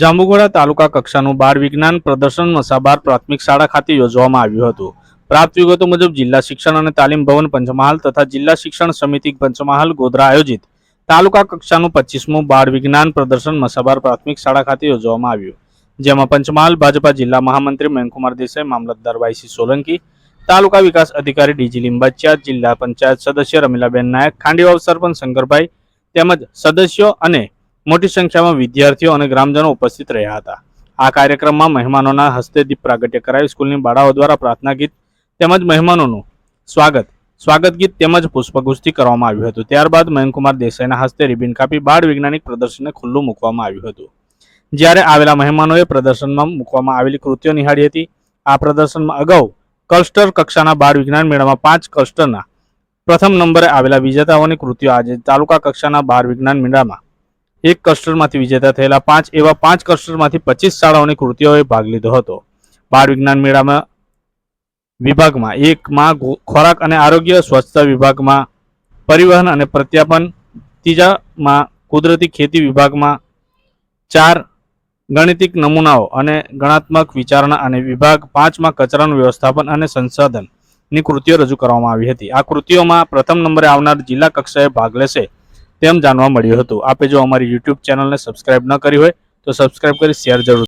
જાંબુઘોડા તાલુકા કક્ષાનું બાળ વિજ્ઞાન પ્રદર્શન મસાબાર પ્રાથમિક શાળા ખાતે યોજવામાં આવ્યું હતું. પ્રાપ્ત વિગતો મુજબ જિલ્લા શિક્ષણ અને તાલીમ ભવન પંચમહાલ તથા જિલ્લા શિક્ષણ સમિતિ પંચમહાલ ગોધરા આયોજિત તાલુકા કક્ષાનું પચીસમું બાળ વિજ્ઞાન પ્રદર્શન મસાબાર પ્રાથમિક શાળા ખાતે યોજવામાં આવ્યું. જેમાં પંચમહાલ, ભાજપા જિલ્લા મહામંત્રી મયંકુમાર દેસાઈ, મામલતદાર વાયસી સોલંકી, તાલુકા વિકાસ અધિકારી ડીજી લિંબાચિયા, જિલ્લા પંચાયત સદસ્ય રમીલાબેન નાયક, ખાંડીવાવ સરપંચ શંકરભાઈ તેમજ સદસ્યો અને મોટી સંખ્યામાં વિદ્યાર્થીઓ અને ગ્રામજનો ઉપસ્થિત રહ્યા હતા. આ કાર્યક્રમમાં મહેમાનોના હસ્તે દીપ પ્રાગટ્ય કરાવી સ્કૂલની બાળાઓ દ્વારા પ્રાર્થના ગીત તેમજ મહેમાનોનું સ્વાગત સ્વાગત ગીત તેમજ પુષ્પગુસ્તી કરવામાં આવ્યું હતું. ત્યારબાદ મયંકુમાર દેસાઈના હસ્તે રિબિન કાપી બાળ વૈજ્ઞાનિક પ્રદર્શનને ખુલ્લું મૂકવામાં આવ્યું હતું. જ્યારે આવેલા મહેમાનોએ પ્રદર્શનમાં મૂકવામાં આવેલી કૃતિઓ નિહાળી હતી, આ પ્રદર્શનમાં અગાઉ કલસ્ટર કક્ષાના બાળ વિજ્ઞાન મેળામાં પાંચ કલસ્ટરના પ્રથમ નંબરે આવેલા વિજેતાઓની કૃતિઓ આજે તાલુકા કક્ષાના બાળ વિજ્ઞાન મેળામાં એક ક્લસ્ટરમાંથી વિજેતા થયેલા પાંચ એવા પાંચ ક્લસ્ટરમાંથી પચીસ શાળાઓની કૃતિઓએ ભાગ લીધો હતો. બાળ વિજ્ઞાન મેળામાં વિભાગમાં એકમાં ખોરાક અને આરોગ્ય, સ્વચ્છતા વિભાગમાં પરિવહન અને પ્રત્યાપન, ત્રીજામાં કુદરતી ખેતી વિભાગમાં ચાર ગણિતિક નમૂનાઓ અને ગણાત્મક વિચારણા અને વિભાગ પાંચમાં કચરાનું વ્યવસ્થાપન અને સંસાધનની કૃતિઓ રજૂ કરવામાં આવી હતી. આ કૃતિઓમાં પ્રથમ નંબરે આવનાર જિલ્લા કક્ષાએ ભાગ લેશે. તેમ જાણવા મળ્યું હતું. આપે જો અમારી યુટ્યુબ ચેનલને સબસ્ક્રાઇબ ન કરી હોય તો સબસ્ક્રાઇબ કરી શેર જરૂર